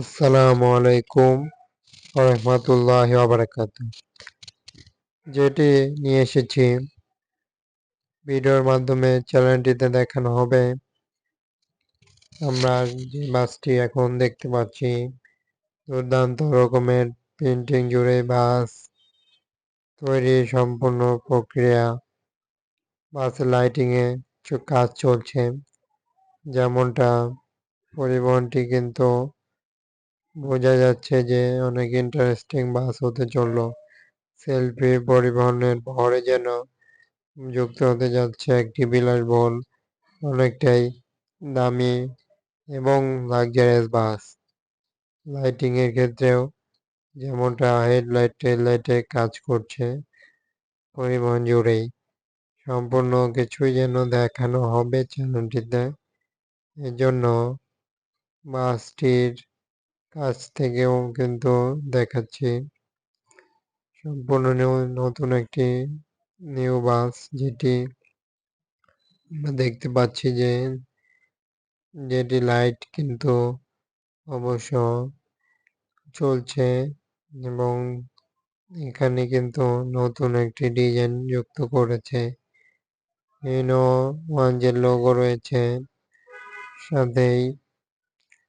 আসসালামু আলাইকুম রহমতুল্লাহ বারাকাত যেটি নিয়ে এসেছি, ভিডিওর মাধ্যমে চ্যানেলটিতে দেখানো হবে, আমরা যে বাসটি এখন দেখতে পাচ্ছি, দুর্দান্ত রকমের প্রিন্টিং জুড়ে বাস তৈরি সম্পূর্ণ প্রক্রিয়া। বাসের লাইটিংয়ে কাজ চলছে, যেমনটা পরিবহনটি কিন্তু বোঝা যাচ্ছে যে অনেক ইন্টারেস্টিং বাস হতে চলল। সেলফি পরিবহনের ভরে যেন যুক্ত হতে যাচ্ছে একটি বিলাসবহুল, অনেকটাই দামি এবং লাক্সারিয়াস বাস লাইটিং এর ক্ষেত্রেও যেমনটা হেডলাইট টেডলাইটে কাজ করছে পরিবহন জুড়েই। সম্পূর্ণ কিছুই যেন দেখানো হবে চ্যানেলটিতে এজন্য বাসটির কাছ থেকেও কিন্তু দেখাচ্ছি। সম্পূর্ণ নতুন একটি নিউ বাস যেটি দেখতে পাচ্ছি যে, যেটি লাইট কিন্তু অবশ্য চলছে এবং এখানে কিন্তু নতুন একটি ডিজাইন যুক্ত করেছে। ইনো ওয়ান লোগো রয়েছে, সাথেই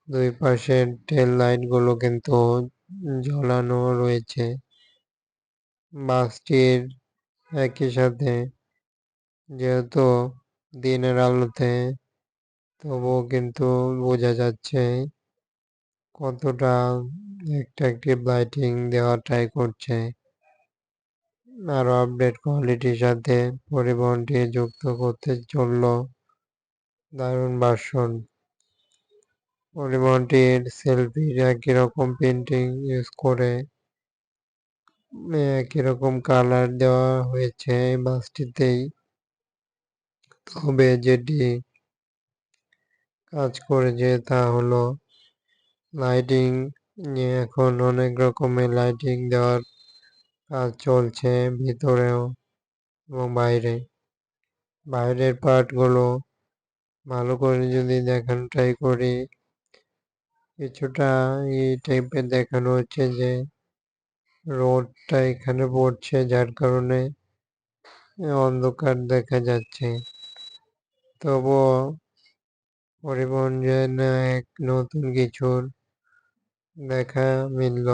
দুই পাশের টেল লাইটগুলো কিন্তু ঝোলানো রয়েছে। বাসটির একই সাথে যেহেতু দিনের আলোতে, তবুও কিন্তু বোঝা যাচ্ছে কতটা অ্যাট্রাকটিভ লাইটিং দেওয়া ট্রাই করছে। আরও আপডেট কোয়ালিটির সাথে পরিবহনটি যুক্ত করতে চলল দারুণ ভার্সন পরিবহনটির সেলফির একই রকম পেন্টিং ইউজ করে একই রকম কালার দেওয়া হয়েছে বাসটিতেই তবে যেটি কাজ করেছে তা হলো লাইটিং এখন অনেক রকমের লাইটিং দেওয়ার কাজ চলছে ভিতরেও এবং বাইরে। বাইরের পার্টগুলো ভালো করে যদি দেখানো ট্রাই করি। কিছুটা এই টাইপের দেখানো হচ্ছে যে রোডটা এখানে পড়ছে, যার কারণে অন্ধকার দেখা যাচ্ছে। তবুও পরিবহন এক নতুন কিছুর দেখা মিলল।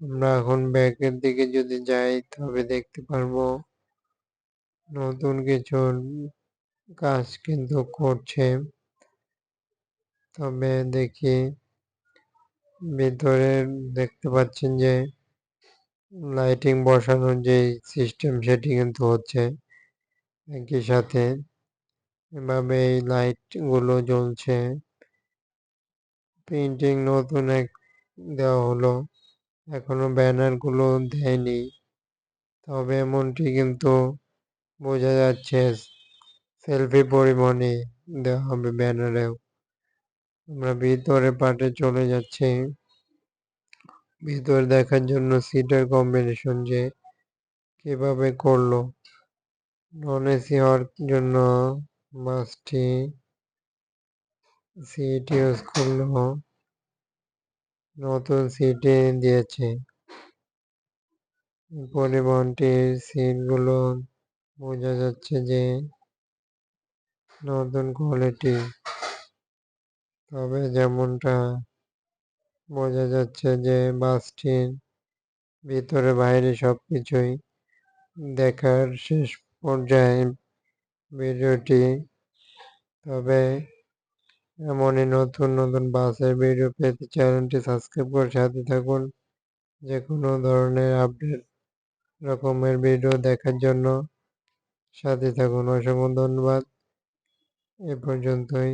আমরা এখন ব্যাগের দিকে যদি যাই, তবে দেখতে পারব নতুন কিছুর কাজ কিন্তু করছে। তবে দেখি ভিতরে দেখতে পাচ্ছেন যে লাইটিং বসানোর যে সিস্টেম সেটি কিন্তু হচ্ছে একই সাথে। এভাবে এই লাইটগুলো জ্বলছে। প্রিন্টিং নতুন এক দেওয়া হলো। এখনও ব্যানারগুলো দেয়নি। তবে এমনটি কিন্তু বোঝা যাচ্ছে, সেলফি পরিমাণে দেওয়া হবে ব্যানারেও। আমরা ভিতরে পাটে চলে যাচ্ছি। ভিতরে দেখার জন্য সিটের কম্বিনেশন যে কীভাবে করল। নন এসি হওয়ার জন্য বাসটি সিট ইউজ করল। নতুন সিটে দিয়েছে। পরিবহনটির সিটগুলো বোঝা যাচ্ছে যে নতুন কোয়ালিটি তবে যেমনটা বোঝা যাচ্ছে যে বাসটির ভিতরে বাইরে সব কিছুই দেখার শেষ পর্যায়ে ভিডিওটি, তবে এমনই নতুন নতুন বাসের ভিডিও পেতে চ্যানেলটি সাবস্ক্রাইব করে সাথে থাকুন। যে কোনো ধরনের আপডেট রকমের ভিডিও দেখার জন্য সাথে থাকুন। অসংখ্য ধন্যবাদ। এ পর্যন্তই।